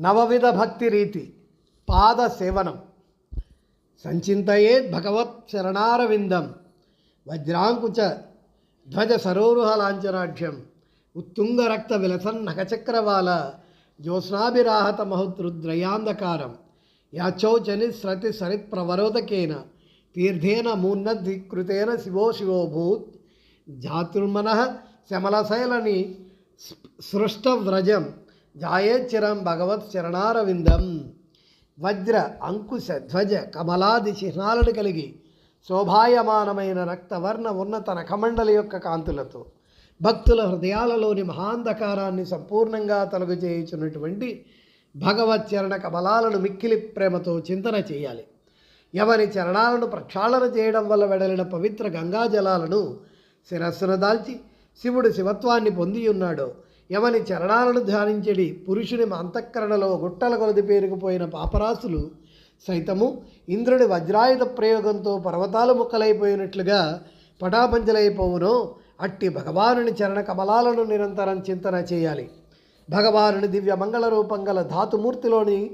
నవవిధ భక్తి రీతి పాద సేవనం సంచింతయేత్ భగవత్ శరణారవిందం. వజ్రాంకుచ ధ్వజ సరోరుహ లాంఛనాఢ్యం ఉత్తుంగ రక్త విలసన్ నఖచక్రవాల. జ్యోత్స్నాభిరాహత మహోద్రుద్రయాంధకారం యాచౌచని స్రతి సరిత్ ప్రవరోదకేన తీర్థేన మూన్నద్ధీకృతేన శివో శివోభూత్. జాతుర్మన శమలశైలని సృష్టవ్రజం. జాయేచ్చిరం భగవత్ శరణారవిందం వజ్ర అంకుశ ధ్వజ కమలాది చిహ్నాలను కలిగి శోభాయమానమైన రక్తవర్ణ ఉన్నత నఖమండలి యొక్క కాంతులతో భక్తుల హృదయాలలోని మహాంధకారాన్ని సంపూర్ణంగా తొలగు చేయుచున్నటువంటి భగవత్ చరణ కమలాలను మిక్కిలి ప్రేమతో చింతన చేయాలి. ఎవరి చరణాలను ప్రక్షాళన చేయడం వల్ల వెడలిన పవిత్ర గంగాజలాలను శిరస్సును దాల్చి శివుడు శివత్వాన్ని పొంది ఉన్నాడో ఎవని చరణాలను ధ్యానించడి పురుషుని అంతఃకరణలో గుట్టల కొలది పేరుకుపోయిన పాపరాశులు సైతము ఇంద్రుడి వజ్రాయుధ ప్రయోగంతో పర్వతాలు ముక్కలైపోయినట్లుగా పటాపంచలైపోవునో. అట్టి భగవానుని చరణ కమలాలను నిరంతరం చింతన చేయాలి. భగవానుని దివ్య మంగళ రూపం గల ధాతుమూర్తిలోని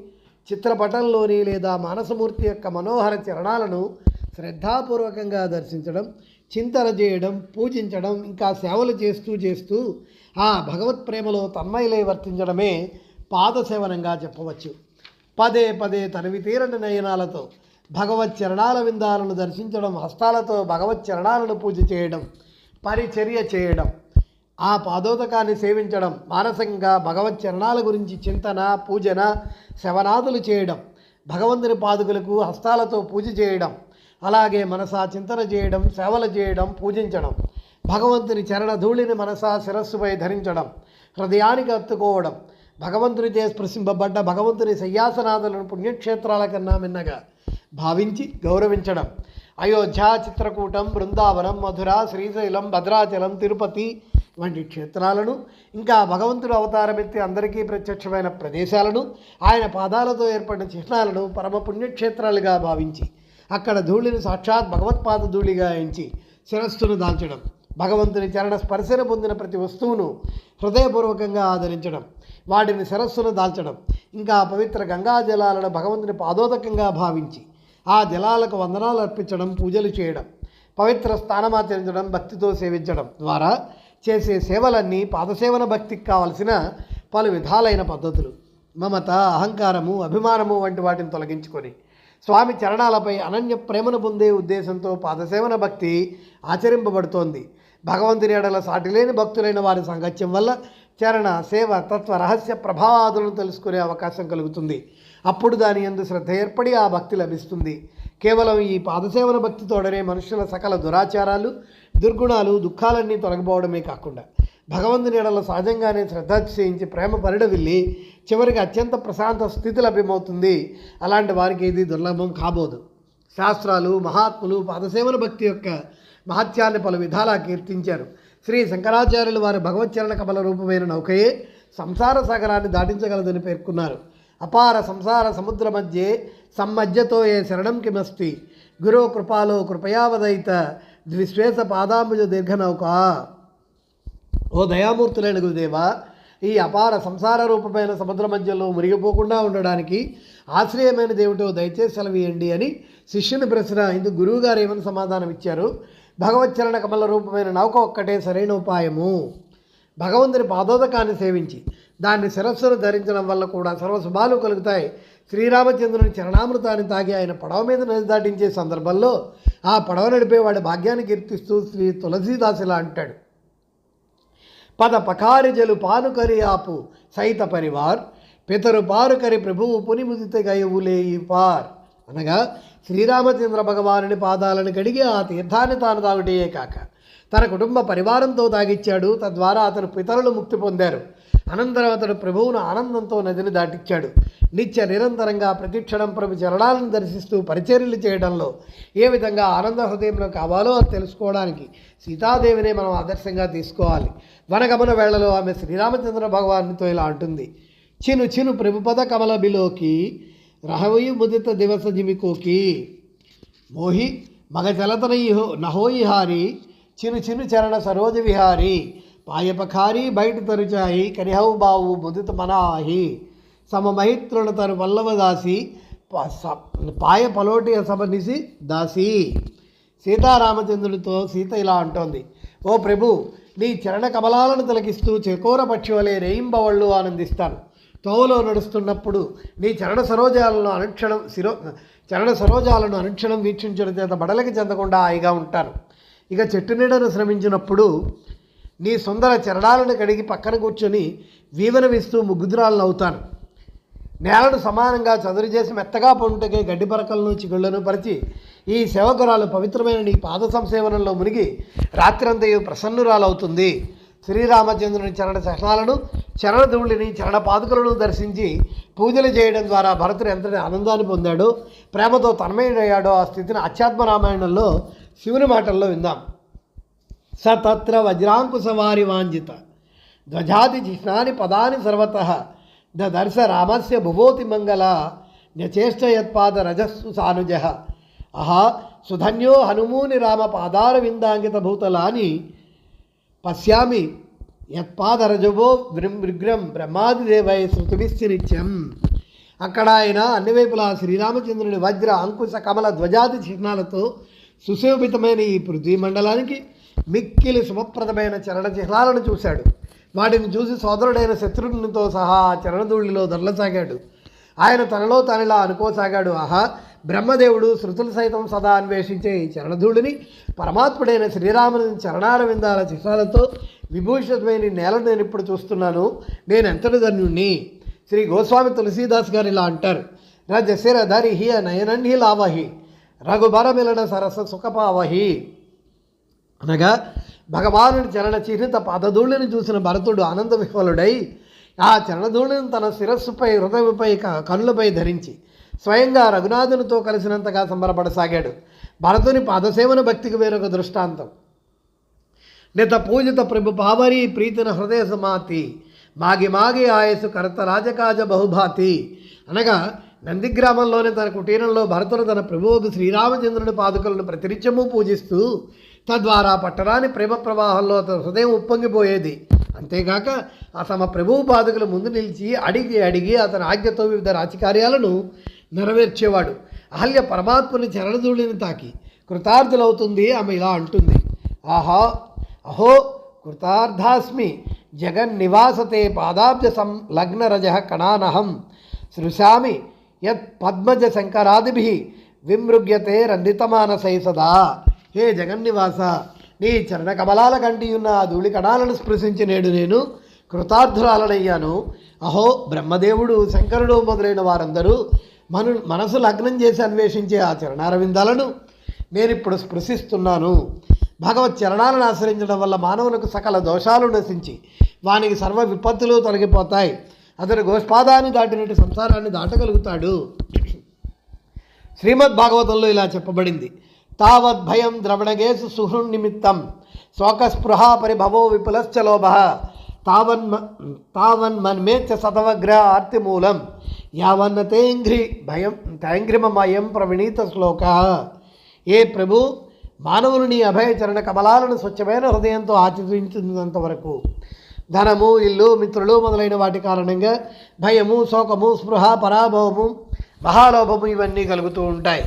చిత్రపటంలోని లేదా మానసమూర్తి యొక్క మనోహర చరణాలను శ్రద్ధాపూర్వకంగా దర్శించడం చింతన చేయడం పూజించడం ఇంకా సేవలు చేస్తూ చేస్తూ ఆ భగవత్ ప్రేమలో తన్మయలై వర్తించడమే పాదసేవనంగా చెప్పవచ్చు. పదే పదే తనివి తీరని నయనాలతో భగవత్ చరణాల విందాలను దర్శించడం హస్తాలతో భగవత్ చరణాలను పూజ చేయడం పరిచర్య చేయడం ఆ పాదోదకాన్ని సేవించడం మానసికంగా భగవత్ చరణాల గురించి చింతన పూజన శవనాదులు చేయడం భగవంతుని పాదుకులకు హస్తాలతో పూజ చేయడం అలాగే మనసా చింతన చేయడం సేవలు చేయడం పూజించడం. భగవంతుని చరణ ధూళిని మనసా శిరస్సుపై ధరించడం. హృదయానికి అత్తుకోవడం. భగవంతునిచే స్పృశింపబడ్డ భగవంతుని శయ్యాసనాథులను పుణ్యక్షేత్రాల కన్నా మిన్నగా భావించి గౌరవించడం. అయోధ్య చిత్రకూటం బృందావనం మధుర శ్రీశైలం భద్రాచలం తిరుపతి వంటి క్షేత్రాలను ఇంకా భగవంతుడు అవతారమెత్తి అందరికీ ప్రత్యక్షమైన ప్రదేశాలను ఆయన పాదాలతో ఏర్పడిన చిహ్నాలను పరమ పుణ్యక్షేత్రాలుగా భావించి అక్కడ ధూళిని సాక్షాత్ భగవత్పాద ధూళిగా ఎంచి శిరస్సును దాల్చడం భగవంతుని చరణ స్పర్శన పొందిన ప్రతి వస్తువును హృదయపూర్వకంగా ఆదరించడం వాటిని శిరస్సును దాల్చడం ఇంకా పవిత్ర గంగా జలాలను భగవంతుని పాదోదకంగా భావించి ఆ జలాలకు వందనాలు అర్పించడం పూజలు చేయడం పవిత్ర స్థానమాచరించడం భక్తితో సేవించడం ద్వారా చేసే సేవలన్నీ పాదసేవన భక్తికి కావలసిన పలు విధాలైన పద్ధతులు. మమత అహంకారము అభిమానము వంటి వాటిని తొలగించుకొని స్వామి చరణాలపై అనన్య ప్రేమను పొందే ఉద్దేశంతో పాదసేవన భక్తి ఆచరింపబడుతోంది. భగవంతుని ఎడల సాటిలేని భక్తులైన వారి సాంగత్యం వల్ల చరణ సేవ తత్వ రహస్య ప్రభావాదులను తెలుసుకునే అవకాశం కలుగుతుంది. అప్పుడు దాని ఎందు శ్రద్ధ ఏర్పడి ఆ భక్తి లభిస్తుంది. కేవలం ఈ పాదసేవన భక్తితోడనే మనుషుల సకల దురాచారాలు దుర్గుణాలు దుఃఖాలన్నీ తొలగిపోవడమే కాకుండా భగవంతుని ఎడల సహజంగానే శ్రద్ధ చేయించి ప్రేమ పరిడవిల్లి చివరికి అత్యంత ప్రశాంత స్థితి లభ్యమవుతుంది. అలాంటి వారికి ఇది దుర్లభం కాబోదు. శాస్త్రాలు మహాత్ములు పాదసేవన భక్తి యొక్క మహత్యాన్ని పలు విధాలా కీర్తించారు. శ్రీ శంకరాచార్యులు వారి భగవచ్చరణ కమల రూపమైన నౌకయే సంసార సాగరాన్ని దాటించగలదని పేర్కొన్నారు. అపార సంసార సముద్ర మధ్య సమ్మజ్జతో ఏ శరణం కిమస్తి? గురో కృపాలో కృపయావదయిత ద్విశ్వేష పాదాంబుజ దీర్ఘనౌక. ఓ దయామూర్తులైన గురుదేవా ఈ అపార సంసార రూపమైన సముద్ర మధ్యలో మురిగిపోకుండా ఉండడానికి ఆశ్రయమైన దేవుటో దయచేసి సెలవేయండి అని శిష్యుని ప్రశ్న ఇందుకు గురువుగారు ఏమని సమాధానం ఇచ్చారు? భగవచ్చరణ కమల రూపమైన నౌక ఒక్కటే సరైన ఉపాయము. భగవంతుని పాదోదకాన్ని సేవించి దాన్ని శిరస్సును ధరించడం వల్ల కూడా సర్వశుభాలు కలుగుతాయి. శ్రీరామచంద్రుని చరణామృతాన్ని తాగి ఆయన పడవ మీద నది దాటించే సందర్భంలో ఆ పడవ నడిపేవాడి భాగ్యాన్ని కీర్తిస్తూ శ్రీ తులసీదాసులా అంటాడు. పద పకారిజలు పానుకరి ఆపు సైత పరివార్ పితరు పారుకరి ప్రభువు పునిముదిత గయవులే పార్ అనగా శ్రీరామచంద్ర భగవానుని పాదాలను కడిగి ఆ తీర్థాన్ని తాను తాగుటయే కాక తన కుటుంబ పరివారంతో తాగిచ్చాడు తద్వారా అతను పితరులు ముక్తి పొందారు. అనంతరం అతడు ప్రభువును ఆనందంతో నదిని దాటిచ్చాడు. నిత్య నిరంతరంగా ప్రతిక్షణం ప్రభు చరణాలను దర్శిస్తూ పరిచర్యలు చేయడంలో ఏ విధంగా ఆనంద హృదయంలో కావాలో అది తెలుసుకోవడానికి సీతాదేవినే మనం ఆదర్శంగా తీసుకోవాలి. వనగమన వేళలో ఆమె శ్రీరామచంద్ర భగవానుతో ఇలా అంటుంది. చిను చిను ప్రభుపద కమల బిలోకి రహవయి ముదిత దివస జిమికోకి. మోహి మగ చలతనయి నహోయి హారి చిను చిను చరణ సరోజ విహారి. పాయపఖారి బయట తరుచాయి కరిహవు బావు ముదిత మనాహి. సమమహిత్రుల తను పల్లవదాసి పాయ పలోటి సమనిసి దాసి. సీతారామచంద్రుడితో సీత ఇలా అంటోంది ఓ ప్రభు నీ చరణ కమలాలను తిలకిస్తూ చకోర పక్షి వలె రేయింబవళ్ళు ఆనందిస్తాను. తోవలో నడుస్తున్నప్పుడు నీ చరణ సరోజాలను అనుక్షణం శిరో చరణ సరోజాలను అనుక్షణం వీక్షించడం చేత బడలకి చెందకుండా హాయిగా ఉంటాను. ఇక చెట్టు నీడను శ్రమించినప్పుడు నీ సుందర చరణాలను కడిగి పక్కన కూర్చొని వీవన వేస్తూ ముగ్గుదురాలను అవుతాను నేలను సమానంగా చదురు చేసి మెత్తగా పొంటకే గడ్డి పరకలను చిగుళ్ళను పరిచి ఈ సేవకురాలు పవిత్రమైన నీ పాద సంసేవనంలో మునిగి రాత్రంతయు ప్రసన్నురాలవుతుంది. శ్రీరామచంద్రుని చరణ చరణాలను చరణధూళిని చరణ పాదుకలను దర్శించి పూజలు చేయడం ద్వారా భరతుడు ఎంతటి ఆనందాన్ని పొందాడో ప్రేమతో తన్మయుడయ్యాడో ఆ స్థితిని అధ్యాత్మ రామాయణంలో శివుని మాటల్లో విందాం. స తత్ర వజ్రాంకుశవారి వాంజిత. ధ్వజాది జిష్ణాని పదాని సర్వత. దర్శ రామస్య భువోతి మంగళ. న్యచేష్టయత్పాద రజస్సు సానుజ. అహా సుధన్యో హనుమూని రామ పాదార విందాంకిత భూతలాని. పశ్యామి యత్పాదరజవో విగ్రం బ్రహ్మాదిదేవై శృతివిస్తి నిత్యం. అక్కడ ఆయన అన్ని వైపులా శ్రీరామచంద్రుని వజ్ర అంకుశ కమల ధ్వజాది చిహ్నాలతో సుశోభితమైన ఈ పృథ్వీ మండలానికి మిక్కిలి శుభప్రదమైన చరణ చిహ్నాలను చూశాడు. వాటిని చూసి సోదరుడైన శత్రుఘ్నితో సహా చరణధూళిలో దొరలసాగాడు. ఆయన తనలో తనలా అనుకోసాగాడు. ఆహా బ్రహ్మదేవుడు శృతులు సైతం సదా అన్వేషించే ఈ చరణధూళిని పరమాత్ముడైన శ్రీరాముని చరణాల విందాల చిహ్నాలతో విభూషితమైన నేలను నేను ఇప్పుడు చూస్తున్నాను. నేను ఎంతటి ధన్యుణ్ణి? శ్రీ గోస్వామి తులసీదాస్ గారు ఇలా అంటారు. రజశిర ధరి హి నయనన్హి లావహి రఘుబర మిలన సరస సుఖపావహి. అనగా భగవానుడి చరణ చిహ్నిత పాదధూళిని చూసిన భరతుడు ఆనంద విహ్వలుడై ఆ చరణధూళిని తన శిరస్సుపై హృదయపై క- కనులపై ధరించి స్వయంగా రఘునాథునితో కలిసినంతగా సంబరపడసాగాడు. భరతుని పాదసేవన భక్తికి వేరొక దృష్టాంతం. నిత పూజిత ప్రభు పావరి ప్రీతిన హృదయ సమాతి మాగి మాగి ఆయసు కర్త రాజకాజ బహుభాతి. అనగా నందిగ్రామంలోని తన కుటీరంలో భరతుడు తన ప్రభువుకు శ్రీరామచంద్రుని పాదుకలను ప్రతినిత్యము పూజిస్తూ తద్వారా పట్టరాని ప్రేమ ప్రవాహంలో అతని హృదయం ఉప్పొంగిపోయేది. అంతేగాక ఆ తమ ప్రభువు పాదుకలు ముందు నిలిచి అడిగి అడిగి అతని ఆజ్ఞతో వివిధ రాజకార్యాలను నెరవేర్చేవాడు. అహల్య పరమాత్మని చరణధూళిని తాకి కృతార్థులవుతుంది ఆమె ఇలా అంటుంది. ఆహా అహో కృతార్థాస్మి జగన్నివాసతే పాదాబ్జ సంలగ్నరజ కణానహం. సృశామి యత్ పద్మజ శంకరాదిభి విమృగ్యతే రందితమానసై సదా. హే జగన్నివాస నీ చరణ కమలాల కంటి ఉన్న ఆ ధూళి కణాలను స్పృశించి నేడు నేను కృతార్థురాలనయ్యాను. అహో బ్రహ్మదేవుడు శంకరుడు మొదలైన వారందరూ మను మనసు లగ్నం చేసి అన్వేషించే ఆ చరణారవిందాలను నేను ఇప్పుడు స్పృశిస్తున్నాను. భగవత్ చరణాలను ఆశ్రయించడం వల్ల మానవులకు సకల దోషాలు నశించి వానికి సర్వ విపత్తులు తొలగిపోతాయి. అతడు గోష్పాదాన్ని దాటినట్టు సంసారాన్ని దాటగలుగుతాడు. శ్రీమద్ భాగవతంలో ఇలా చెప్పబడింది. తావద్ భయం ద్రవణగేసు సుహృన్నిమిత్తం శోకస్పృహ పరిభవో విపులశ్చ లోభ. తావన్ తావన్మన్మేచ్చ మన్మేచ్చ ఆర్తిమూలం యావన్నతేంఘ్రి భయం తైంఘ్రిమమయం ప్రవణీత శ్లోక. ఏ ప్రభు మానవులు నీ అభయచరణ కమలాలను స్వచ్ఛమైన హృదయంతో ఆచరించినంత వరకు. ధనము ఇల్లు మిత్రులు మొదలైన వాటి కారణంగా భయము శోకము స్పృహ పరాభవము మహాలోభము ఇవన్నీ కలుగుతూ ఉంటాయి.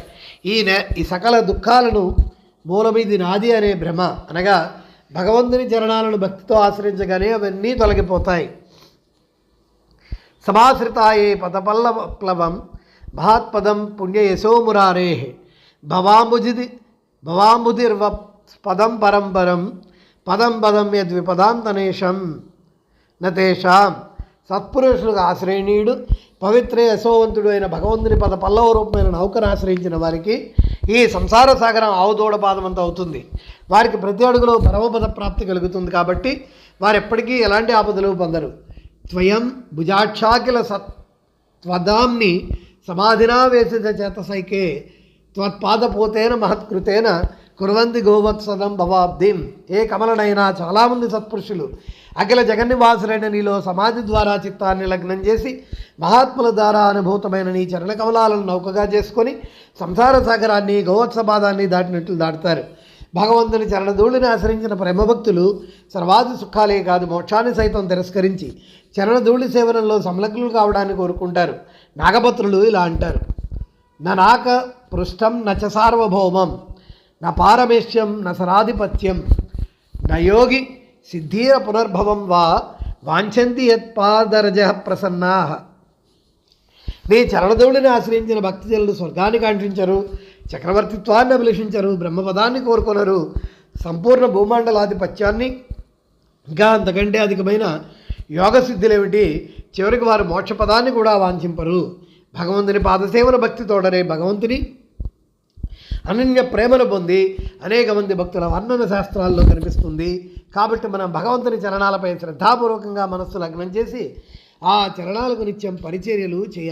ఈ ఈ సకల దుఃఖాలను మూలమిది నాది అనే భ్రమ. అనగా భగవంతుని చరణాలను భక్తితో ఆశ్రయించగానే అవన్నీ తొలగిపోతాయి. సమాశ్రితాయే పదపల్లప్లవం మహాత్పదం పుణ్యయశోమురారే భవాంబుజిది భవాంబుదిర్వ పదం పరంపరం పదం పదం యద్విపదాంతనేషం. నతేషాం సత్పురుషులకు ఆశ్రయణీయుడు పవిత్ర యశోవంతుడు అయిన భగవంతుని పద పల్లవ రూపమైన నౌకను ఆశ్రయించిన వారికి ఈ సంసార సాగరం ఆవుదోడ అవుతుంది. వారికి ప్రతి అడుగులో పరమపద ప్రాప్తి కలుగుతుంది కాబట్టి వారు ఎప్పటికీ ఎలాంటి ఆపదలు పొందరు. త్వయం భుజాక్షాకిల సత్ త్వదాంని సమాధినా చేత చేతసైకే త్వత్పాదపోతేన మహత్కృతేన కురవంతి గోవత్సదం భవాబ్దిం. ఏ కమలనైనా చాలామంది సత్పురుషులు అఖిల జగన్నివాసులైన నీలో సమాధి ద్వారా చిత్తాన్ని లగ్నం చేసి మహాత్ముల ద్వారా అనుభూతమైన నీ చరణ కమలాలను నౌకగా చేసుకొని సంసార సాగరాన్ని గోవత్సపాదాన్ని దాటినట్లు దాటుతారు. భగవంతుని చరణధూళిని ఆశ్రయించిన ప్రేమభక్తులు సర్వాది సుఖాలే కాదు మోక్షాన్ని సైతం తిరస్కరించి చరణధూళి సేవనంలో సంలగ్నులు కావడాన్ని కోరుకుంటారు. నాగపత్రులు ఇలా అంటారు. ననాక పృష్టం నచ సార్వభౌమం. న పారమేశ్యం న సరాధిపత్యం న యోగి సిద్ధీర పునర్భవం వా వాంఛంతి యత్పాదరజ ప్రసన్నా. నీ చరణదవుడిని ఆశ్రయించిన భక్తిజనులు స్వర్గాన్ని కాంక్షించరు చక్రవర్తిత్వాన్ని అభిలషించరు బ్రహ్మపదాన్ని కోరుకొనరు సంపూర్ణ భూమండలాధిపత్యాన్ని. ఇంకా అంతకంటే అధికమైన యోగ సిద్ధులేమిటి చివరికి వారు మోక్షపదాన్ని కూడా వాంఛింపరు. భగవంతుని పాదసేవన భక్తి తోడరే భగవంతుని. అనన్య ప్రేమను పొంది అనేక మంది భక్తుల వర్ణన శాస్త్రాల్లో కనిపిస్తుంది. కాబట్టి మనం భగవంతుని చరణాలపై శ్రద్ధాపూర్వకంగా మనస్సు లగ్నం చేసి ఆ చరణాలకు నిత్యం పరిచర్యలు చేయాలి.